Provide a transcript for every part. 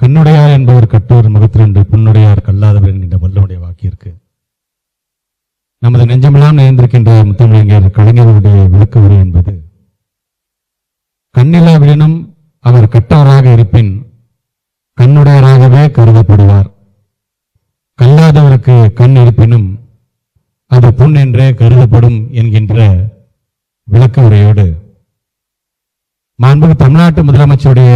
கண்ணுடையார் என்பவர் கட்டோர் முகத்திரண்டு புண்ணுடையார் கல்லாதவர் என்கின்ற வல்லனுடைய வாக்கியிருக்கு நமது நெஞ்சமெல்லாம் நிறைந்திருக்கின்ற முத்தமிழங்கர் கலைஞருடைய விளக்க உரை என்பது கண்ணிலாவிடனும் அவர் கட்டவராக இருப்பின் கண்ணுடையராகவே கருதப்படுவார். கல்லாதவருக்கு கண் இருப்பினும் அது புண் என்றே கருதப்படும் என்கின்ற விளக்க உரையோடு மாண்பு தமிழ்நாட்டு முதலமைச்சருடைய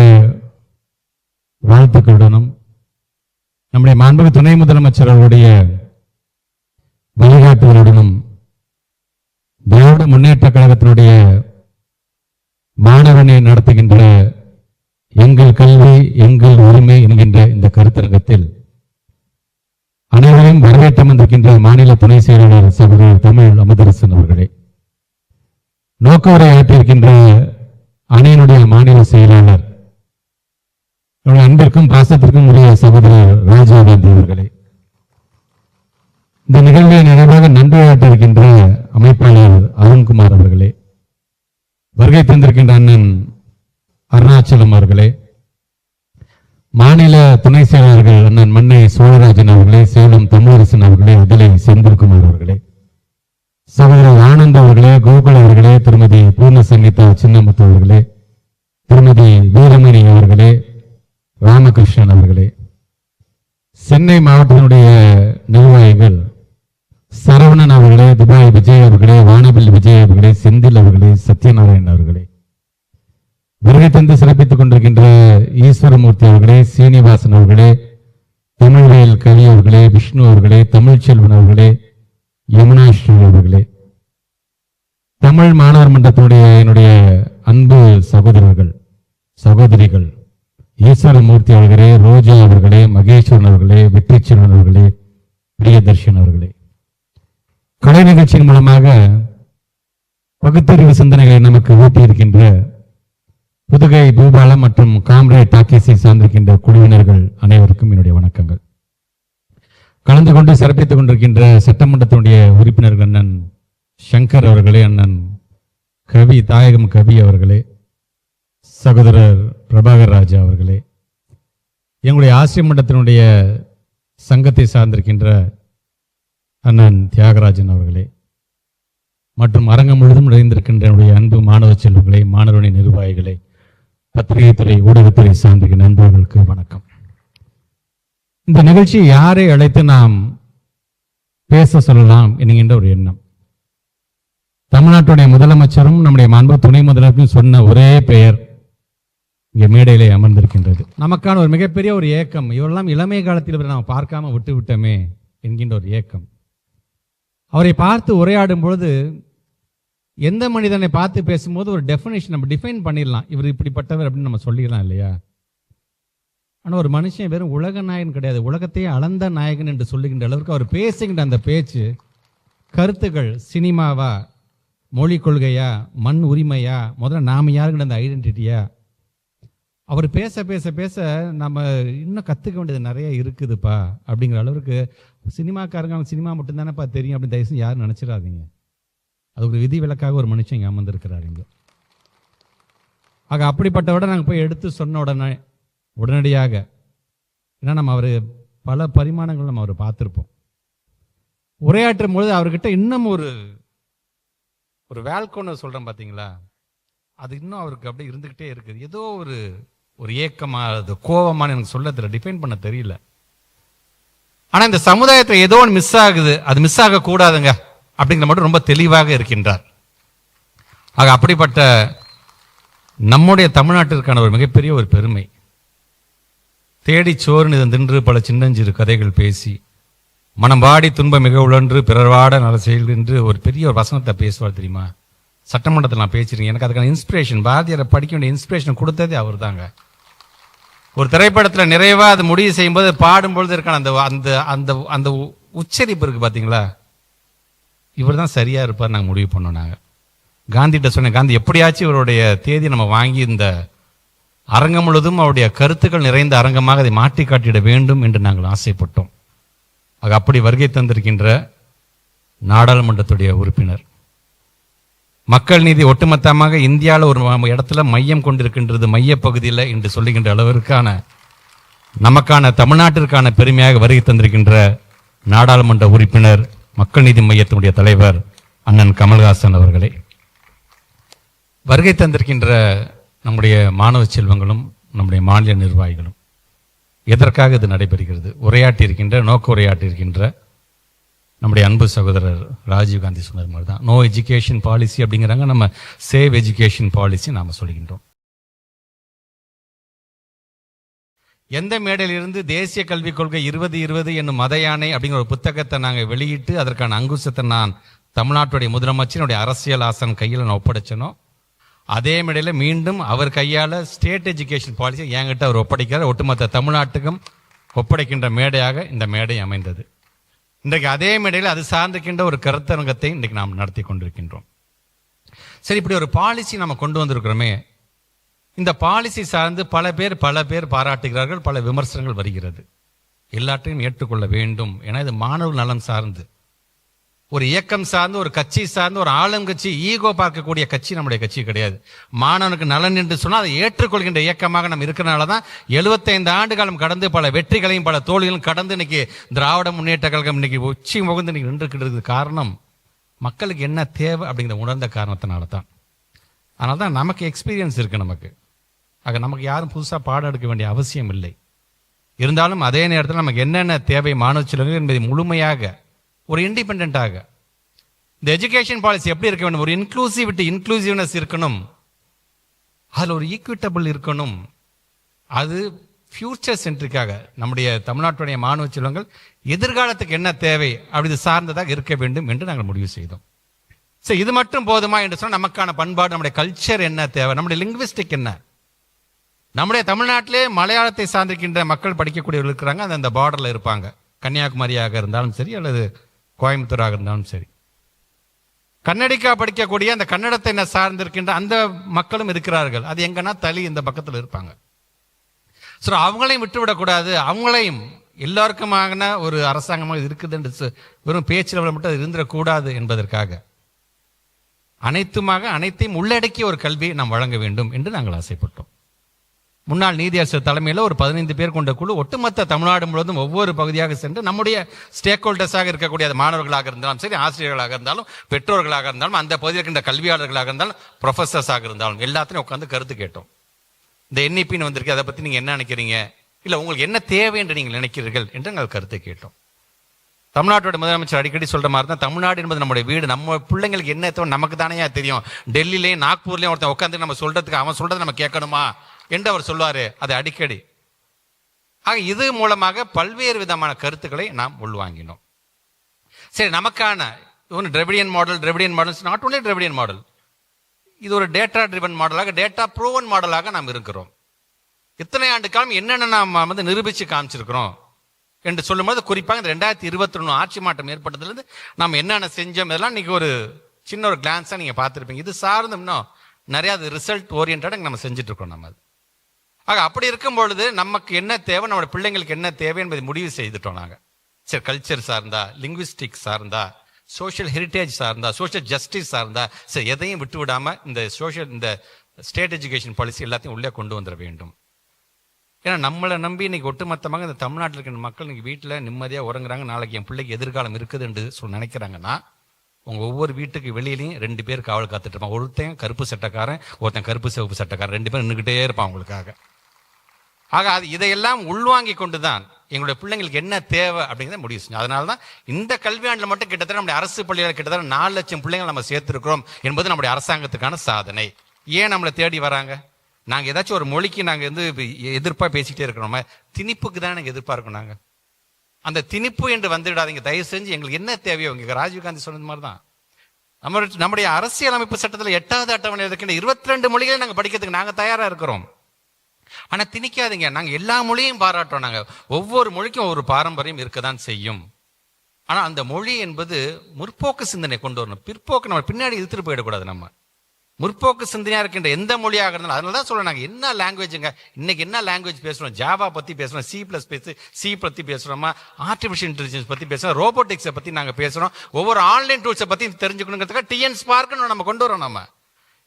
வாழ்த்துக்களுடனும் நம்முடைய மாண்புமிகு துணை முதலமைச்சர் அவருடைய வழிகாட்டுதலுடனும் திராவிட முன்னேற்ற கழகத்தினுடைய மாணவனை நடத்துகின்ற எங்கள் கல்வி எங்கள் உரிமை என்கின்ற இந்த கருத்தரங்கத்தில் அனைவரையும் வரவேற்று வந்திருக்கின்ற மாநில துணை செயலாளர் சகோதரர் தமிழ் அமுதரசன் அவர்களே. நோக்க உரை ஆற்றியிருக்கின்ற அணியினுடைய மாநில செயலாளர் என்னுடைய அன்பிற்கும் பாசத்திற்கும் உரிய சகோதரர் ராஜீவ்காந்தி அவர்களே இந்த நிகழ்வை நிறைவாக நன்றியாற்றிருக்கின்ற அமைப்பாளர் அருண்குமார் அவர்களே வருகை தந்திருக்கின்ற அண்ணன் அருணாச்சலம் அவர்களே மாநில துணை செயலாளர்கள் அண்ணன் மன்னை சோழராஜன் அவர்களே சேலம் தமிழரசன் அவர்களே அதிலே செந்தில்குமார் அவர்களே சகோதரர் ஆனந்த் அவர்களே கோகுல் அவர்களே திருமதி பூர்ண சங்கீதா சின்னமுத்து அவர்களே திருமதி வீரமணி அவர்களே ராமகிருஷ்ணன் அவர்களே சென்னை மாவட்டத்தினுடைய நிர்வாகிகள் சரவணன் அவர்களே துபாய் விஜய் அவர்களே வானபில் விஜய் அவர்களே செந்தில் அவர்களே சத்யநாராயண் அவர்களே வருகை தந்து சிறப்பித்துக் கொண்டிருக்கின்ற ஈஸ்வரமூர்த்தி அவர்களே சீனிவாசன் அவர்களே தமிழ்வேல் கவி அவர்களே விஷ்ணு அவர்களே தமிழ்ச்செல்வன் அவர்களே யமுனாஸ்ரீ அவர்களே தமிழ் மாணவர் மன்றத்தினுடைய என்னுடைய அன்பு சகோதரர்கள் சகோதரிகள் ஈஸ்வரமூர்த்தி அவர்களே ரோஜா அவர்களே மகேஸ்வரன் அவர்களே வெற்றிச்செல்வன் அவர்களே பிரியதர்ஷன் அவர்களே. கலை நிகழ்ச்சியின் மூலமாக பகுத்தறிவு சிந்தனைகளை நமக்கு ஊட்டியிருக்கின்ற புதுகை பூபாலம் மற்றும் காம்ரேட் டாக்கீஸை சார்ந்திருக்கின்ற குழுவினர்கள் அனைவருக்கும் என்னுடைய வணக்கங்கள். கலந்து கொண்டு சிறப்பித்துக் கொண்டிருக்கின்ற சட்டமன்றத்தினுடைய உறுப்பினர்கள் அண்ணன் சங்கர் அவர்களே அண்ணன் கவி தாயகம் கவி அவர்களே சகோதரர் பிரபாகர் ராஜா அவர்களே எங்களுடைய ஆசிரிய மன்றத்தினுடைய சங்கத்தை சார்ந்திருக்கின்ற அண்ணன் தியாகராஜன் அவர்களே மற்றும் அரங்கம் முழுதும் நிறைந்திருக்கின்ற என்னுடைய அன்பு மாணவ செல்வங்களே மாணவனை நிர்வாகிகளே பத்திரிகைத்துறை ஊடகத்துறை சார்ந்திருக்கிற நண்பர்களுக்கு வணக்கம். இந்த நிகழ்ச்சி யாரை அழைத்து நாம் பேச சொல்லலாம் என்கின்ற ஒரு எண்ணம். தமிழ்நாட்டுடைய முதலமைச்சரும் நம்முடைய மாண்பு துணை முதலமைச்சரும் சொன்ன ஒரே பெயர் இங்கே மேடையிலே அமர்ந்திருக்கின்றது. நமக்கான ஒரு மிகப்பெரிய ஒரு ஏக்கம் இவரெல்லாம் இளமை காலத்தில் இவரை நாம் பார்க்காம விட்டு விட்டோமே என்கின்ற ஒரு ஏக்கம். அவரை பார்த்து உரையாடும் பொழுது எந்த மனிதனை பார்த்து பேசும்போது ஒரு டெஃபினேஷன் நம்ம டிஃபைன் பண்ணிடலாம். இவர் இப்படிப்பட்டவர் அப்படின்னு நம்ம சொல்லிடலாம் இல்லையா? ஆனால் ஒரு மனுஷன் வெறும் உலக நாயகன் கிடையாது. உலகத்தையே அளந்த நாயகன் என்று சொல்லுகின்ற அளவுக்கு அவர் பேசுகின்ற அந்த பேச்சு கருத்துக்கள் சினிமாவா மொழி கொள்கையா மண் உரிமையா முதல்ல நாம யாருங்கிற அந்த ஐடென்டிட்டியா அவர் பேச பேச பேச நம்ம இன்னும் கற்றுக்க வேண்டியது நிறைய இருக்குதுப்பா அப்படிங்கிற அளவுக்கு சினிமாக்காரங்க அவங்க சினிமா மட்டும்தானேப்பா தெரியும் அப்படின்னு தயவுசெய்து யாரும் நினச்சிடாதீங்க. அது ஒரு விதி விலக்காக ஒரு மனுஷன் இங்கே அமர்ந்திருக்கிறார் இங்கே. ஆக அப்படிப்பட்டவிட நாங்கள் போய் எடுத்து சொன்ன உடனே உடனடியாக ஏன்னா நம்ம அவர் பல பரிமாணங்கள் நம்ம அவர் பார்த்துருப்போம். உரையாற்றும் பொழுது அவர்கிட்ட இன்னும் ஒரு ஒரு வேல்கோன்னு சொல்கிறேன் பார்த்தீங்களா அது இன்னும் அவருக்கு அப்படியே இருந்துக்கிட்டே இருக்குது. ஏதோ ஒரு ஒரு ஏக்கமாக அது கோபமான எனக்கு சொல்ல தெரியல டிஃபைன் பண்ண தெரியல. ஆனால் இந்த சமுதாயத்தில் ஏதோ ஒன்று மிஸ் ஆகுது. அது மிஸ் ஆகக்கூடாதுங்க அப்படிங்கிற மட்டும் ரொம்ப தெளிவாக இருக்கின்றார். ஆக அப்படிப்பட்ட நம்முடைய தமிழ்நாட்டிற்கான ஒரு மிகப்பெரிய ஒரு பெருமை. தேடி சோறு தின்று பல சின்னஞ்சிறு கதைகள் பேசி மனம் வாடி துன்பம் மிக உழன்று பிறர்வாட நல செயல் என்று ஒரு பெரிய ஒரு வசனத்தை பேசுவார் தெரியுமா? சட்டமன்றத்தில் நான் பேசியிருக்கேன். எனக்கு அதுக்கான இன்ஸ்பிரேஷன் பாரதியாரை படிக்க வேண்டிய இன்ஸ்பிரேஷன் கொடுத்ததே அவர் தாங்க ஒரு திரைப்படத்தில் நிறைவாக அது முடிவு செய்யும்போது பாடும்பொழுது இருக்கான அந்த அந்த அந்த அந்த உ- உச்சரிப்பு இருக்குது பார்த்தீங்களா இவர் தான் சரியாக இருப்பார் நாங்கள் முடிவு பண்ணோம் நாங்கள் காந்திகிட்ட சொன்னேன் காந்தி எப்படியாச்சும் இவருடைய தேதி நம்ம வாங்கி இந்த அரங்கம் முழுதும் அவருடைய கருத்துக்கள் நிறைந்த அரங்கமாக அதை மாற்றி காட்டிட வேண்டும் என்று நாங்கள் ஆசைப்பட்டோம். ஆக அப்படி வருகை தந்திருக்கின்ற நாடாளுமன்றத்துடைய உறுப்பினர் மக்கள் நீதி ஒட்டுமொத்தமாக இந்தியாவில் ஒரு இடத்துல மையம் கொண்டிருக்கின்றது மையப்பகுதியில் என்று சொல்லுகின்ற அளவிற்கான நமக்கான தமிழ்நாட்டிற்கான பெருமையாக வருகை தந்திருக்கின்ற நாடாளுமன்ற உறுப்பினர் மக்கள் நீதி மையத்தினுடைய தலைவர் அண்ணன் கமல்ஹாசன் அவர்களே. வருகை தந்திருக்கின்ற நம்முடைய மாணவ செல்வங்களும் நம்முடைய மாநில நிர்வாகிகளும் எதற்காக இது நடைபெறுகிறது? உரையாட்டி இருக்கின்ற நோக்க உரையாட்டி இருக்கின்ற நம்முடைய அன்பு சகோதரர் ராஜீவ்காந்தி சொன்னது மாதிரி தான் நோ எஜுகேஷன் பாலிசி அப்படிங்கிறாங்க. நம்ம சேவ் எஜுகேஷன் பாலிசி நாம் சொல்கின்றோம். எந்த மேடையிலிருந்து தேசிய கல்விக் கொள்கை இருபது இருபது என்னும் மத யானை அப்படிங்கிற ஒரு புத்தகத்தை நாங்கள் வெளியிட்டு அதற்கான அங்குசத்தை நான் தமிழ்நாட்டுடைய முதலமைச்சரினுடைய அரசியல் ஆசன் கையில் நான் ஒப்படைச்சனோ அதே மேடையில் மீண்டும் அவர் கையால் ஸ்டேட் எஜுகேஷன் பாலிசி என்கிட்ட அவர் ஒப்படைக்கிறார். ஒட்டுமொத்த தமிழ்நாட்டுக்கும் ஒப்படைக்கின்ற மேடையாக இந்த மேடை அமைந்தது. இன்றைக்கு அதே மேடையில் அது சார்ந்திருக்கின்ற ஒரு கருத்தரங்கத்தை இன்றைக்கு நாம் நடத்தி கொண்டிருக்கின்றோம். சரி இப்படி ஒரு பாலிசி நம்ம கொண்டு வந்திருக்கிறோமே. இந்த பாலிசி சார்ந்து பல பேர் பல பேர் பாராட்டுகிறார்கள் பல விமர்சனங்கள் வருகிறது. எல்லாற்றையும் ஏற்றுக்கொள்ள வேண்டும் ஏன்னா இது மாணவர் நலம் சார்ந்து ஒரு இயக்கம் சார்ந்து ஒரு கட்சி சார்ந்து ஒரு ஆளுங்கட்சி ஈகோ பார்க்கக்கூடிய கட்சி நம்முடைய கட்சி கிடையாது. மாணவனுக்கு நலன் என்று சொன்னால் அதை ஏற்றுக்கொள்கின்ற இயக்கமாக நம்ம இருக்கிறனால தான் எழுபத்தைந்து ஆண்டு காலம் கடந்து பல வெற்றிகளையும் பல தோல்விகளும் கடந்து இன்னைக்கு திராவிட முன்னேற்ற கழகம் இன்னைக்கு உச்சி முகந்து இன்னைக்கு நின்றுக்கிட்டு காரணம் மக்களுக்கு என்ன தேவை அப்படிங்கிற உணர்ந்த காரணத்தினால தான். அதனால தான் நமக்கு எக்ஸ்பீரியன்ஸ் இருக்கு நமக்கு. ஆக நமக்கு யாரும் புதுசாக பாடம் எடுக்க வேண்டிய அவசியம் இல்லை. இருந்தாலும் அதே நேரத்தில் நமக்கு என்னென்ன தேவை மாணவ செல்வங்கள் என்பதை முழுமையாக ஒரு இண்டிபெண்ட்டாக இந்த எஜுகேஷன் பாலிசி எப்படி இருக்க வேண்டும்? ஒரு இன்க்ளூசிவிட்டி இன்க்ளூசிவ்னஸ் இருக்கணும். அதில் ஒரு ஈக்விட்டபிள் இருக்கணும். அது ஃபியூச்சர் சென்ட்ரிக்காக நம்முடைய தமிழ்நாட்டுடைய மாணவ செல்வங்கள் எதிர்காலத்துக்கு என்ன தேவை அப்படி இது சார்ந்ததாக இருக்க வேண்டும் என்று நாங்கள் முடிவு செய்தோம். சரி இது மட்டும் போதுமா என்று சொன்னால் நமக்கான பண்பாடு நம்முடைய கல்ச்சர் என்ன தேவை? நம்முடைய லிங்குவிஸ்டிக் என்ன? நம்முடைய தமிழ்நாட்டிலே மலையாளத்தை சார்ந்திருக்கின்ற மக்கள் படிக்கக்கூடியவர்கள் இருக்கிறாங்க அந்த அந்த பார்டரில் இருப்பாங்க. கன்னியாகுமரியாக இருந்தாலும் சரி அல்லது கோயம்புத்தூராக இருந்தாலும் சரி. கன்னடிக்கா படிக்கக்கூடிய அந்த கன்னடத்தை என்ன சார்ந்திருக்கின்ற அந்த மக்களும் இருக்கிறார்கள். அது எங்கன்னா தளி இந்த பக்கத்தில் இருப்பாங்க. ஸோ அவங்களையும் விட்டுவிடக்கூடாது. அவங்களையும் எல்லாருக்குமான ஒரு அரசாங்கமாக இது இருக்குது என்று வெறும் பேச்சில் மட்டும் அது இருந்துடக்கூடாது என்பதற்காக. அனைத்துமாக அனைத்தையும் உள்ளடக்கிய ஒரு கல்வியை நாம் வழங்க வேண்டும் என்று நாங்கள் ஆசைப்பட்டோம். முன்னாள் நீதியரசர் தலைமையில் ஒரு பதினைந்து பேர் கொண்ட குழு ஒட்டுமொத்த தமிழ்நாடு முழுவதும் ஒவ்வொரு பகுதியாக சென்று நம்முடைய ஸ்டேக் ஹோல்டர்ஸாக இருக்கக்கூடிய மாணவர்களாக இருந்தாலும் சரி ஆசிரியர்களாக இருந்தாலும் பெற்றோர்களாக இருந்தாலும் அந்த பகுதியில் இருக்கின்ற கல்வியாளர்களாக இருந்தாலும் ப்ரொஃபஸர்ஸாக இருந்தாலும் எல்லாத்தையும் உட்காந்து கருத்து கேட்டோம். இந்த என்இபின்னு வந்திருக்கு அதை பற்றி நீங்கள் என்ன நினைக்கிறீங்க? இல்லை உங்களுக்கு என்ன தேவை என்று நீங்கள் நினைக்கிறீர்கள் என்று நாங்கள் கருத்தை கேட்டோம். தமிழ்நாட்டோட முதலமைச்சர் அடிக்கடி சொல்கிற மாதிரி தான் தமிழ்நாடு என்பது நம்முடைய வீடு. நம்ம பிள்ளைங்களுக்கு என்ன தேவை நமக்கு தானே தெரியும். டெல்லியிலையும் நாக்பூர்லேயும் ஒருத்தன் உட்காந்து நம்ம சொல்கிறதுக்கு அவன் சொல்கிறத நம்ம கேட்கணுமா? என்று அவர் சொல்வார். அது அடிக்கடி. ஆக இது மூலமாக பல்வேறு விதமான கருத்துக்களை நாம் உள்வாங்கினோம். சரி நமக்கான ஒன்று Dravidian model Dravidian model not only Dravidian model இது ஒரு டேட்டா ட்ரிவன் மாடலாக டேட்டா ப்ரூவன் மாடலாக நாம் இருக்கிறோம். இத்தனை ஆண்டு காலம் என்னென்ன நாம் வந்து நிரூபித்து காமிச்சிருக்கிறோம் என்று சொல்லும்போது குறிப்பாக இந்த ரெண்டாயிரத்தி இருபத்தி ஒன்று ஆட்சி மாற்றம் ஏற்பட்டதுலேருந்து நாம் என்னென்ன செஞ்சோம் இதெல்லாம் இன்னைக்கு ஒரு சின்ன ஒரு கிளான்ஸாக நீங்கள் பார்த்துருப்பீங்க. இது சார்ந்து இன்னும் நிறையா அது ரிசல்ட் ஓரியன்டாக நம்ம செஞ்சுட்ருக்கோம் நம்ம அது. ஆக அப்படி இருக்கும் பொழுது நமக்கு என்ன தேவை? நம்மளோட பிள்ளைங்களுக்கு என்ன தேவை என்பதை முடிவு செய்துட்டோம் நாங்கள் சரி கல்ச்சர் சார்ந்தா லிங்குவிஸ்டிக் சார்ந்தா சோஷியல் ஹெரிட்டேஜ் சார்ந்தா சோஷியல் ஜஸ்டிஸ் சார்ந்தா சரி எதையும் விட்டு விடாம இந்த சோஷியல் இந்த ஸ்டேட் எஜுகேஷன் பாலிசி எல்லாத்தையும் உள்ளே கொண்டு வந்துட வேண்டும். ஏன்னா நம்மளை நம்பி இன்னைக்கு ஒட்டுமொத்தமாக இந்த தமிழ்நாட்டில் இருக்கிற மக்கள் இன்னைக்கு வீட்டில் நிம்மதியாக உறங்குறாங்க. நாளைக்கு என் பிள்ளைக்கு எதிர்காலம் இருக்குதுன்னு சொல்லி நினைக்கிறாங்கன்னா உங்கள் ஒவ்வொரு வீட்டுக்கு வெளியிலையும் ரெண்டு பேர் காவல் காத்துட்டு இருப்பான் ஒருத்தன் கருப்பு சட்டக்காரன் ஒருத்தன் கருப்பு சிவப்பு சட்டக்காரன். ரெண்டு பேரும் நின்றுக்கிட்டே இருப்பான் அவங்களுக்காக ஆக அது இதையெல்லாம் உள்வாங்கி கொண்டு தான் எங்களுடைய பிள்ளைங்களுக்கு என்ன தேவை அப்படிங்கிறத முடிவு செஞ்சோம். அதனால தான் இந்த கல்வியாண்டில் மட்டும் கிட்டத்தட்ட நம்முடைய அரசு பள்ளியில் கிட்டத்தட்ட நாலு லட்சம் பிள்ளைங்கள் நம்ம சேர்த்துருக்கிறோம் என்பது நம்முடைய அரசாங்கத்துக்கான சாதனை. ஏன் நம்மளை தேடி வராங்க? நாங்கள் ஏதாச்சும் ஒரு மொழிக்கு நாங்கள் வந்து எதிர்ப்பாக பேசிக்கிட்டே இருக்கிறோமா. திணிப்புக்கு தான் நாங்கள் எதிர்ப்பாக இருக்கோம் நாங்கள் அந்த திணிப்பு என்று வந்துவிடாதீங்க. தயவு செஞ்சு எங்களுக்கு என்ன தேவையோ இங்கே ராஜீவ்காந்தி சொன்னது மாதிரி தான் நம்ம நம்முடைய அரசியலமைப்பு சட்டத்தில் எட்டாவது அட்டவணை இருக்கின்ற இருபத்தி ரெண்டு மொழிகளை நாங்கள் படிக்கிறதுக்கு நாங்கள் தயாராக இருக்கிறோம். ஆனால் திணிக்காதீங்க. நாங்கள் எல்லா மொழியும் பாராட்டுறோம். நாங்கள் ஒவ்வொரு மொழிக்கும் ஒரு பாரம்பரியம் இருக்கதான் செய்யும். ஆனால் அந்த மொழி என்பது முற்போக்கு சிந்தனை கொண்டு வரணும். பிற்போக்கு நம்ம பின்னாடி இழுத்துட்டு போயிடக்கூடாது நம்ம. முற்போக்கு சிந்தனையாக இருக்கின்ற எந்த மொழியாக இருந்தாலும் அதனால தான் சொல்லணும் நாங்கள் என்ன லாங்குவேஜுங்க இன்னைக்கு என்ன லாங்குவேஜ் பேசுகிறோம் ஜாவா பற்றி பேசுகிறோம் சி ப்ளஸ் பேசு சி பற்றி பேசுகிறோமா ஆர்டிஃபிஷியல் இன்டெலிஜென்ஸ் பற்றி பேசுகிறோம் ரோபோட்டிக்ஸை பற்றி நாங்கள் பேசுகிறோம் ஒவ்வொரு ஆன்லைன் டூல்ஸை பற்றி தெரிஞ்சுக்கணுங்கிறதுக்காக டிஎன் ஸ்பார்க்னு நம்ம கொண்டு வரோம் நம்ம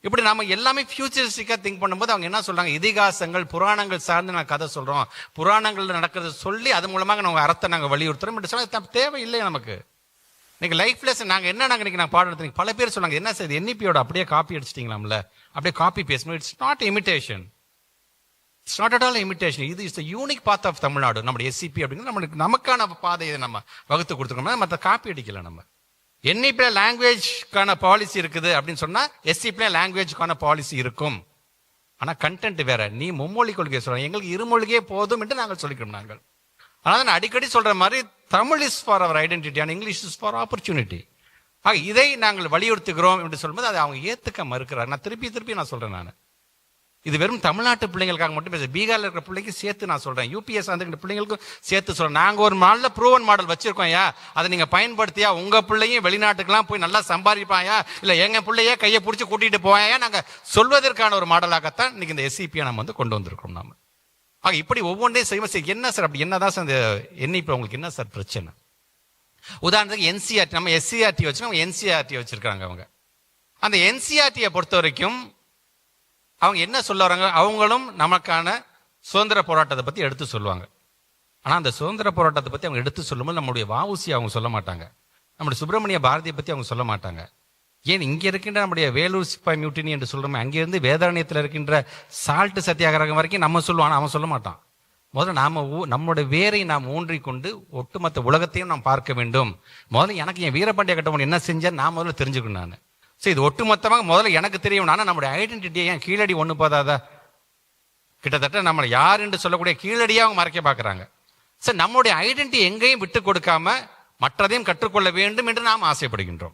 இப்படி நம்ம எல்லாமே ஃபியூச்சரிஸ்டிக்காக திங்க் பண்ணும்போது அவங்க என்ன சொல்கிறாங்க இதிகாசங்கள் புராணங்கள் சார்ந்து நான் கதை சொல்கிறோம் புராணங்களில் நடக்கிறத சொல்லி அது மூலமாக நம்ம அறத்தை நாங்கள் வலியுறுத்துறோம். சொன்னால் தேவையில்லை தேவை இல்லை நமக்கு. இன்னைக்கு லைஃப் லெசன் நாங்கள் என்ன நாங்கள் இன்றைக்கி நான் பாடம் எடுத்துறீங்க பல பேர் சொன்னாங்க என்ன சார் என்இபியோட அப்படியே காப்பி அடிச்சிட்டிங்களாம்ல? அப்படியே காப்பி பேசணும் it's not imitation it's not at all imitation இது is the unique path of Tamil Nadu நம்முடைய எஸ்சிபி அப்படிங்கிறது நம்மளுக்கு நமக்கான பாதையை நம்ம வகுத்து கொடுத்துருக்கோம்னா மற்ற காப்பி அடிக்கல நம்ம. என்இபியில் லாங்குவேஜ்க்கான பாலிசி இருக்குது அப்படின்னு சொன்னால் எஸ்சிபியில் லாங்குவேஜ்க்கான பாலிசி இருக்கும். ஆனால் கண்டென்ட் வேற. நீ மும்மொழி கொள்கையை சொல்கிறோம் எங்களுக்கு இருமொழியே போதும் என்று நாங்கள் சொல்லிக்கிறோம் நாங்கள். ஆனால் நான் அடிக்கடி சொல்கிற மாதிரி Tamil is for our identity and English is for opportunity ஆக இதை நாங்கள் வலியுறுத்துகிறோம் என்று சொல்லும்போது அதை அவங்க ஏற்றுக்க மறுக்கிறார். நான் திருப்பி திருப்பி நான் சொல்கிறேன் நான். இது வெறும் தமிழ்நாட்டு பிள்ளைங்களுக்காக மட்டும் பேச பீகாரில் இருக்கிற பிள்ளைக்கு சேர்த்து நான் சொல்கிறேன் யூபிஎஸ் அந்த பிள்ளைங்களுக்கும் சேர்த்து சொல்கிறேன் நாங்கள் ஒரு நாள்ல ப்ரூவன் மாடல் வச்சுருக்கோம் ஐயா. அதை நீங்கள் பயன்படுத்தியா உங்கள் பிள்ளையும் வெளிநாட்டுக்கெல்லாம் போய் நல்லா சம்பாதிப்பாயா இல்லை எங்கள் பிள்ளைய கையை பிடிச்சி கூட்டிகிட்டு போவாயா நாங்கள் சொல்வதற்கான ஒரு மாடலாகத்தான் இன்னைக்கு இந்த எஸ்சிபியை நம்ம வந்து கொண்டு வந்திருக்கோம் நாம். ஆக இப்படி ஒவ்வொன்றையும் செய்வோம் சரி என்ன சார் அப்படி என்ன தான் சார் இந்த இப்போ உங்களுக்கு என்ன சார் பிரச்சனை? உதாரணத்துக்கு என்சிஆர்டி நம்ம எஸ்சிஆர்டி வச்சு நம்ம என்சிஆர்டி வச்சுருக்காங்க அவங்க. அந்த என்சிஆர்டியை பொறுத்த வரைக்கும் அவங்க என்ன சொல்ல வராங்க? அவங்களும் நமக்கான சுதந்திர போராட்டத்தை பற்றி எடுத்து சொல்லுவாங்க. ஆனால் அந்த சுதந்திர போராட்டத்தை பற்றி அவங்க எடுத்து சொல்லும்போது நம்முடைய வாவுசி அவங்க சொல்ல மாட்டாங்க. நம்முடைய சுப்பிரமணிய பாரதியை பற்றி அவங்க சொல்ல மாட்டாங்க. ஏன் இங்கே இருக்கின்ற நம்முடைய வேலூர் சிப்பாய் மியூட்டினி என்று சொல்கிறோமே அங்கேருந்து வேதாரண்யத்தில் இருக்கின்ற சால்ட் சத்தியாகிரகம் வரைக்கும் நம்ம சொல்லுவான் அவன் சொல்ல மாட்டான். முதல்ல நாம் ஊ- நம்முடைய வேரை நாம் ஊன்றிக்கொண்டு ஒட்டுமொத்த உலகத்தையும் நாம் பார்க்க வேண்டும். முதல்ல எனக்கு என் வீரபாண்டிய கட்டவன் என்ன செஞ்சேன் நான் முதல்ல தெரிஞ்சுக்கணும் நான். சரி இது ஒட்டுமொத்தமாக முதல்ல எனக்கு தெரியும். ஆனால் நம்முடைய ஐடென்டிட்டியை ஏன் கீழடி ஒன்று போதாதா? கிட்டத்தட்ட நம்மளை யார் என்று சொல்லக்கூடிய கீழடியாக அவங்க மறைக்க பார்க்குறாங்க. சார் நம்முடைய ஐடென்டிட்டி எங்கேயும் விட்டு கொடுக்காம மற்றதையும் கற்றுக்கொள்ள வேண்டும் என்று நாம் ஆசைப்படுகின்றோம்.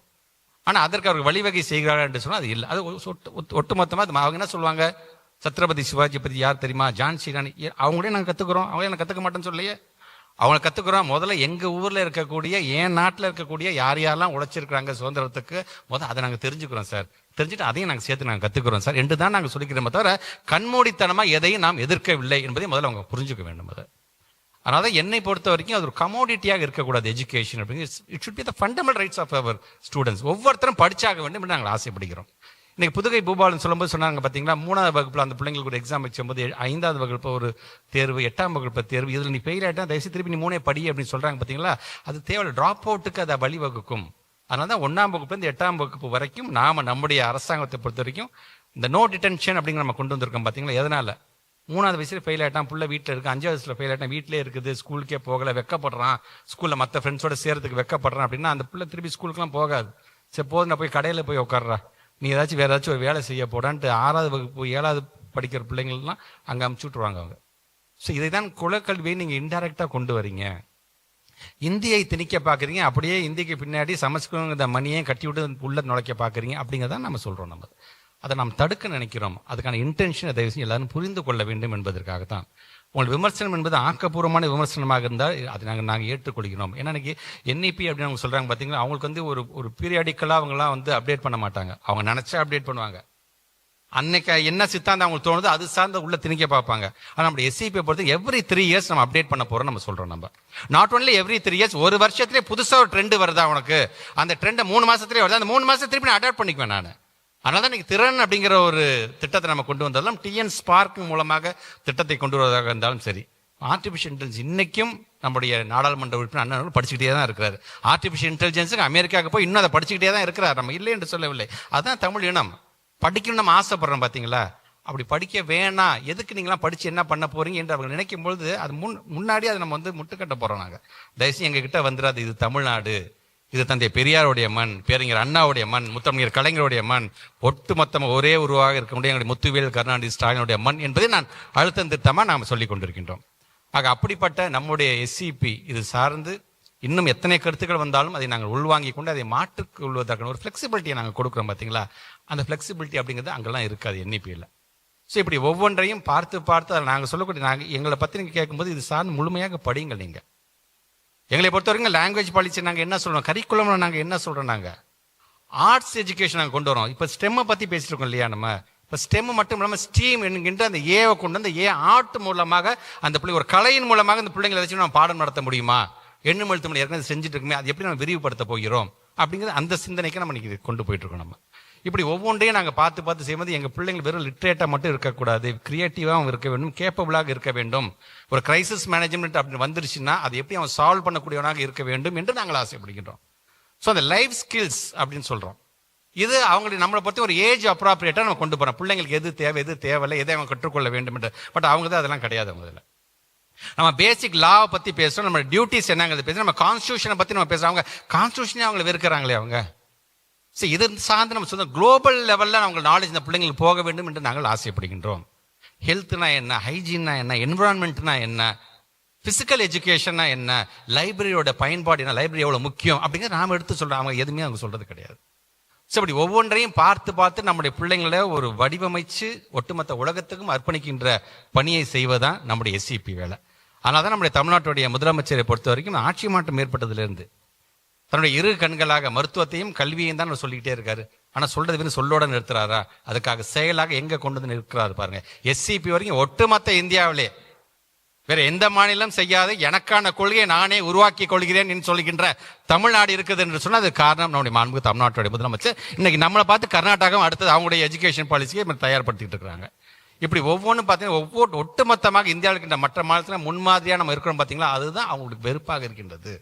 ஆனால் அதற்கு அவர்கள் வழிவகை செய்கிறார்கள் என்று சொன்னால் அது இல்லை. அது ஒட்டு- ஒட்டு- அது அவங்க என்ன சொல்லுவாங்க? சத்ரபதி சிவாஜி பற்றி யார் தெரியுமா? ஜான்சி ராணி அவங்களே நாங்கள் கற்றுக்குறோம் அவங்களே எனக்கு கற்றுக்க மாட்டேன்னு சொல்லையே அவங்க கத்துக்கிறோம். முதல்ல எங்க ஊர்ல இருக்கக்கூடிய என் நாட்டில் இருக்கக்கூடிய யார் யாரெல்லாம் உழைச்சிருக்கிறாங்க சுதந்திரத்துக்கு முதல்ல அதை நாங்கள் தெரிஞ்சுக்கிறோம் சார். தெரிஞ்சுட்டு அதையும் நாங்கள் சேர்த்து நாங்கள் கத்துக்கிறோம் சார். என்று தான் நாங்கள் சொல்லிக்கிறோமே தவிர கண்மூடித்தனமா எதையும் நாம் எதிர்க்கவில்லை என்பதை முதல்ல அவங்க புரிஞ்சுக்க வேண்டும் அது. அதனால என்னை பொறுத்த வரைக்கும் அது ஒரு கமோடிட்டியாக இருக்கக்கூடாது எஜுகேஷன் அப்படிங்கிறது. It should be the fundamental rights of our students ஒவ்வொருத்தரும் படிச்சாக வேண்டும் என்று நாங்கள் ஆசைப்படுகிறோம். இன்னைக்கு புதுகை பூபாலன் சொல்லும்போது சொன்னாங்க பார்த்தீங்களா மூணாவது வகுப்பில் அந்த பிள்ளைங்களுக்கு ஒரு எக்ஸாம் வச்சும்போது ஐந்தாவது வகுப்பு ஒரு தேர்வு எட்டாம் வகுப்பு தேர்வு. இதில் நீ ஃபெயில் ஆகிட்டா தயவுசெய்து திருப்பி நீ மூணே படி அப்படின்னு சொல்கிறாங்க பார்த்தீங்களா அது தேவை ட்ராப் அவுட்டுக்கு அதை வழிவகுக்கும். அதனால தான் ஒன்றாம் வகுப்புலேருந்து எட்டாம் வகுப்பு வரைக்கும் நாம் நம்முடைய அரசாங்கத்தை பொறுத்த வரைக்கும் இந்த நோ டிடென்ஷன் அப்படிங்கிற நம்ம கொண்டு வந்திருக்கோம் பார்த்தீங்களா எதனால்? மூணாவது வயசில் ஃபெயில் ஆகிட்டான் புள்ள வீட்டில் இருக்குது அஞ்சாவது வயசில் ஃபெயில் ஆகிட்டான் வீட்டிலே இருக்குது ஸ்கூலுக்கே போகலை வெக்கப்படுறான். ஸ்கூலில் மற்ற ஃப்ரெண்ட்ஸோட சேர்றதுக்கு வெக்கப்படுறான் அப்படின்னா அந்த பிள்ளை திருப்பி ஸ்கூலுக்குலாம் போகாது. சரி போதும் நான் போய் கடையில் போய் உட்கார்றா. நீ ஏதாச்சும் வேறு ஏதாச்சும் ஒரு வேலை செய்ய போடான்ட்டு ஆறாவது வகுப்பு ஏழாவது படிக்கிற பிள்ளைங்கள்லாம் அங்கே அமுச்சு விட்ருவாங்க அவங்க. ஸோ இதை தான் குலக்கல்வியை நீங்கள் இன்டெரக்டாக கொண்டு வரீங்க. இந்தியை திணிக்க பார்க்குறீங்க அப்படியே இந்திக்கு பின்னாடி சமஸ்கிருதம் இந்த மணியை கட்டி விட்டு உள்ள நுழைக்க பார்க்குறீங்க அப்படிங்கிறத நம்ம சொல்கிறோம் நம்ம. அதை நாம் தடுக்க நினைக்கிறோம். அதுக்கான இன்டென்ஷனை தயவு செஞ்சு எல்லாரும் புரிந்து கொள்ள வேண்டும் என்பதற்காகத்தான். உங்கள் விமர்சனம் என்பது ஆக்கப்பூர்வமான விமர்சனமாக இருந்தால் அதை நாங்கள் நாங்கள் ஏற்றுக்கொள்கிறோம். ஏன்னா இன்னைக்கு என்இபி அப்படின்னு அவங்க சொல்கிறாங்க பார்த்தீங்களா அவங்களுக்கு வந்து ஒரு ஒரு பீரியாடிக்கலாக அவங்களாம் வந்து அப்டேட் பண்ண மாட்டாங்க. அவங்க நினச்சா அப்டேட் பண்ணுவாங்க. அன்னைக்கு என்ன சித்தாந்தம் அவங்களுக்கு தோணுதோ அது சார்ந்த உள்ள திணிக்க பார்ப்பாங்க. ஆனால் நம்ம எஸ்சிபி பொறுத்து எவ்ரி த்ரீ இயர்ஸ் நம்ம அப்டேட் பண்ண போகிறோம் நம்ம சொல்கிறோம் நம்ம. Not only every three years ஒரு வருஷத்துலேயே புதுசாக ஒரு ட்ரெண்டு வருதா உனக்கு? அந்த ட்ரெண்டை மூணு மாதத்துலேயே வருது? அந்த மூணு மாதம் திருப்பி நான் அடாப்ட் பண்ணிக்குவேன் நான். அதனால தான் இன்னைக்கு திறன் அப்படிங்கிற ஒரு திட்டத்தை நம்ம கொண்டு வந்தாலும் டிஎன் ஸ்பார்க் மூலமாக திட்டத்தை கொண்டு வருவதாக இருந்தாலும் சரி ஆர்டிஃபிஷியல் இன்டெலிஜென்ஸ் இன்னைக்கும் நம்முடைய நாடாளுமன்ற உறுப்பினர் அண்ணன் படிச்சுக்கிட்டே தான் இருக்கிறார். ஆர்டிஃபிஷியல் இன்டெலிஜென்ஸுக்கு அமெரிக்காவுக்கு போய் இன்னும் அதை படிச்சுக்கிட்டே தான் இருக்கிறார். நம்ம இல்லை என்று சொல்லவில்லை. அதுதான் தமிழ் இனம். படிக்கணும் நம்ம ஆசைப்படுறோம் பார்த்தீங்களா அப்படி படிக்க வேணாம். எதுக்கு நீங்களாம் படித்து என்ன பண்ண போறீங்க என்று அவங்க நினைக்கும் பொழுது அது முன் முன்னாடி அதை நம்ம வந்து முட்டுக்கட்ட போகிறோம் நாங்கள் தயவுசெய்து எங்ககிட்ட வந்துடாது இது தமிழ்நாடு. இது தந்தை பெரியாருடைய மண் பேரறிஞர் அண்ணாவுடைய மண் முத்தமிழர் கலைஞருடைய மண். ஒட்டுமொத்தமா ஒரே உருவாக இருக்க முடியும். எங்களுடைய முத்துவேல் கருணாநிதி ஸ்டாலினுடைய மண் என்பதை நான் அழுத்தம் திட்டமாக நாம் சொல்லிக் கொண்டிருக்கின்றோம். ஆக அப்படிப்பட்ட நம்முடைய எஸ்சிபி இது சார்ந்து இன்னும் எத்தனை கருத்துக்கள் வந்தாலும் அதை நாங்கள் உள்வாங்கி கொண்டு அதை மாற்றிக் கொள்வதற்கான ஒரு ஃப்ளெக்சிபிலிட்டியை நாங்கள் கொடுக்குறோம் பார்த்தீங்களா அந்த ஃப்ளெக்சிபிலிட்டி அப்படிங்கிறது அங்கெல்லாம் இருக்காது என்இபியில் ஸோ இப்படி ஒவ்வொன்றையும் பார்த்து பார்த்து அதை நாங்கள் சொல்லக்கூடிய நாங்கள் எங்களை பற்றி நீங்கள் கேட்கும்போது இது சார்ந்து முழுமையாக படியுங்கள் நீங்கள் எங்களை பொறுத்த வரைக்கும் லாங்குவேஜ் பாலிசி நாங்கள் என்ன சொல்கிறோம் கரிக்குலம் நாங்கள் என்ன சொல்கிறோம் நாங்கள் ஆர்ட்ஸ் எஜுகேஷன் நாங்கள் கொண்டு வரோம். இப்போ ஸ்டெம்மை பற்றி பேசியிருக்கோம் இருக்கோம் இல்லையா நம்ம? இப்போ ஸ்டெம் மட்டும் இல்லாமல் ஸ்டீம் என்கின்ற அந்த ஏவை கொண்டு வந்து ஏ ஆர்ட் மூலமாக அந்த பிள்ளை ஒரு கலையின் மூலமாக அந்த பிள்ளைங்களை வச்சு நம்ம பாடம் நடத்த முடியுமா? எண்ணு எழுத்து மொழி ஏற்கனவே செஞ்சுட்டு இருக்குமே அது எப்படி நம்ம விரிவுபடுத்த போகிறோம்? அப்படிங்கிறது அந்த சிந்தனைக்கு நம்ம இன்னைக்கு கொண்டு போயிட்டு இருக்கோம் நம்ம. இப்படி ஒவ்வொன்றையும் நாங்கள் பார்த்து பார்த்து செய்யும்போது எங்கள் பிள்ளைங்க வெறும் லிட்ரேட்டாக மட்டும் இருக்கக்கூடாது. க்ரியேட்டிவாகவும் இருக்க வேண்டும். கேப்பபிளாக இருக்க வேண்டும். ஒரு கிரைசிஸ் மேனேஜ்மெண்ட் அப்படின்னு வந்துருச்சுன்னா அது எப்படி அவன் சால்வ் பண்ணக்கூடியவனாக இருக்க வேண்டும் என்று நாங்கள் ஆசைப்படுகின்றோம். ஸோ அந்த லைஃப் ஸ்கில்ஸ் அப்படின்னு சொல்கிறோம் இது அவங்களை நம்மளை பற்றி ஒரு ஏஜ் அப்ராப்ரியேட்டாக நம்ம கொண்டு போகிறோம் பிள்ளைங்களுக்கு எது தேவை எது தேவையில்லை எதை அவன் கற்றுக்கொள்ள வேண்டும் என்று. பட் அவங்க தான் அதெல்லாம் கிடையாது அவங்க இதில். நம்ம பேசிக் லாவை பற்றி பேசுகிறோம் நம்ம டியூட்டிஸ் என்னங்கிறது பேசுகிறோம் நம்ம கான்ஸ்டியூஷனை பற்றி நம்ம பேசுகிறோம் அவங்க கான்ஸ்டியூஷனே அவங்களை வெறுக்கிறாங்களே அவங்க. சரி இது சார்ந்து நம்ம சொன்ன குளோபல் லெவலில் அவங்க நாலேஜ் இந்த பிள்ளைங்களுக்கு போக வேண்டும் என்று நாங்கள் ஆசைப்படுகின்றோம். ஹெல்த்னா என்ன? ஹைஜீன்னா என்ன? என்விரான்மெண்ட்னா என்ன? ஃபிசிக்கல் எஜுகேஷன்னா என்ன? லைப்ரரியோட பயன்பாடு என்ன? லைப்ரரி எவ்வளோ முக்கியம்? அப்படிங்கிறத நாம் எடுத்து சொல்கிறோம் அவங்க எதுவுமே அவங்க சொல்கிறது கிடையாது. ஸோ அப்படி ஒவ்வொன்றையும் பார்த்து பார்த்து நம்முடைய பிள்ளைங்களை ஒரு வடிவமைச்சு ஒட்டுமொத்த உலகத்துக்கும் அர்ப்பணிக்கின்ற பணியை செய்வதுதான் நம்முடைய எஸ்சிபி வேலை. அதனால தான் நம்முடைய தமிழ்நாட்டுடைய முதலமைச்சரை பொறுத்த வரைக்கும் ஆட்சி மாற்றம் ஏற்பட்டதுலேருந்து தன்னுடைய இரு கண்களாக மருத்துவத்தையும் கல்வியையும் தான் அவர் சொல்லிக்கிட்டே இருக்காரு. ஆனால் சொல்றது வந்து சொல்லோட நிறுத்துறாரா? அதுக்காக செயலாக எங்க கொண்டு வந்து நிற்கிறாரு பாருங்க. எஸ்சிபி வரைக்கும் ஒட்டுமொத்த இந்தியாவிலே. வேற எந்த மாநிலம் செய்யாத எனக்கான கொள்கையை நானே உருவாக்கி கொள்கிறேன் என்று சொல்கின்ற தமிழ்நாடு இருக்குது என்று சொன்னால் அது காரணம் நம்முடைய மாண்பு தமிழ்நாட்டுடைய முதலமைச்சர். இன்னைக்கு நம்மளை பார்த்து கர்நாடகம் அடுத்தது அவங்களுடைய எஜுகேஷன் பாலிசியை தயார்படுத்திட்டு இருக்கிறாங்க. இப்படி ஒவ்வொன்றும் பார்த்தீங்கன்னா ஒவ்வொரு ஒட்டுமொத்தமாக இந்தியாவில் இருக்கின்ற மற்ற மாநிலத்தில் முன்மாதிரியாக நம்ம இருக்கிறோம் பார்த்தீங்களா? அதுதான் அவங்களுக்கு வெறுப்பாக இருக்கின்றது.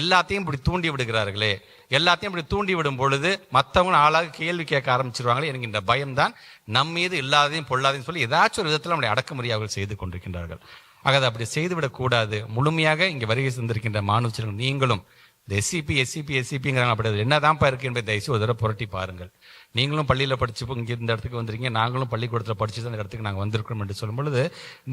எல்லாத்தையும் இப்படி தூண்டி விடுகிறார்களே. எல்லாத்தையும் இப்படி தூண்டி விடும் பொழுது மற்றவங்க ஆளாக கேள்வி கேட்க ஆரம்பிச்சிருவாங்களே என்கின்ற பயம்தான் நம் மீது இல்லாதையும் பொல்லாதையும் சொல்லி ஏதாச்சும் ஒரு விதத்தில் நம்முடைய அடக்குமுறை அவர்கள் செய்து கொண்டிருக்கின்றார்கள். ஆக அதை அப்படி செய்துவிடக்கூடாது முழுமையாக இங்கே வருகை தந்திருக்கின்ற மாணவர்கள் நீங்களும். இந்த எஸ்சிபி எஸ்சிபி எஸ்சிபிங்கிறாங்க அப்படி என்னதான்ப்பா இருக்கு என்பதை தயவுசு ஒரு தடவை புரட்டி பாருங்கள். நீங்களும் பள்ளியில் படிச்சு இங்கே இந்த இடத்துக்கு வந்திருக்கீங்க. நாங்களும் பள்ளிக்கூடத்தில் படிச்சு தான் இந்த இடத்துக்கு நாங்கள் வந்திருக்கிறோம் என்று சொல்லும் பொழுது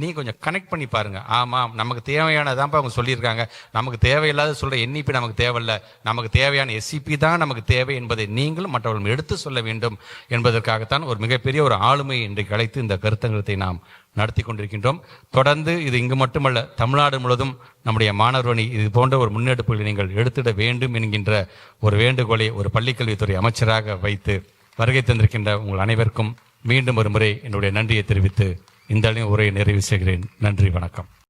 நீ கொஞ்சம் கனெக்ட் பண்ணி பாருங்க. ஆமாம் நமக்கு தேவையானதான்ப்பா அவங்க சொல்லியிருக்காங்க. நமக்கு தேவையில்லாத சொல்ற என்இபி நமக்கு தேவையில்ல. நமக்கு தேவையான எஸ்சிபி தான் நமக்கு தேவை என்பதை நீங்களும் மற்றவர்களும் எடுத்து சொல்ல வேண்டும் என்பதற்காகத்தான் ஒரு மிகப்பெரிய ஒரு ஆளுமை இன்றைக்கு அழைத்து இந்த கருத்தங்கத்தை நாம் நடத்தி கொண்டிருக்கின்றோம். தொடர்ந்து இது இங்கு மட்டுமல்ல தமிழ்நாடு முழுவதும் நம்முடைய மாணவரணி இது போன்ற ஒரு முன்னெடுப்புகளை நீங்கள் எடுத்துட வேண்டும் என்கின்ற ஒரு வேண்டுகோளை ஒரு பள்ளிக்கல்வித்துறை அமைச்சராக வைத்து வருகை தந்திருக்கின்ற உங்கள் அனைவருக்கும் மீண்டும் ஒரு முறை என்னுடைய நன்றியை தெரிவித்து இந்த உரையை நிறைவு செய்கிறேன். நன்றி வணக்கம்.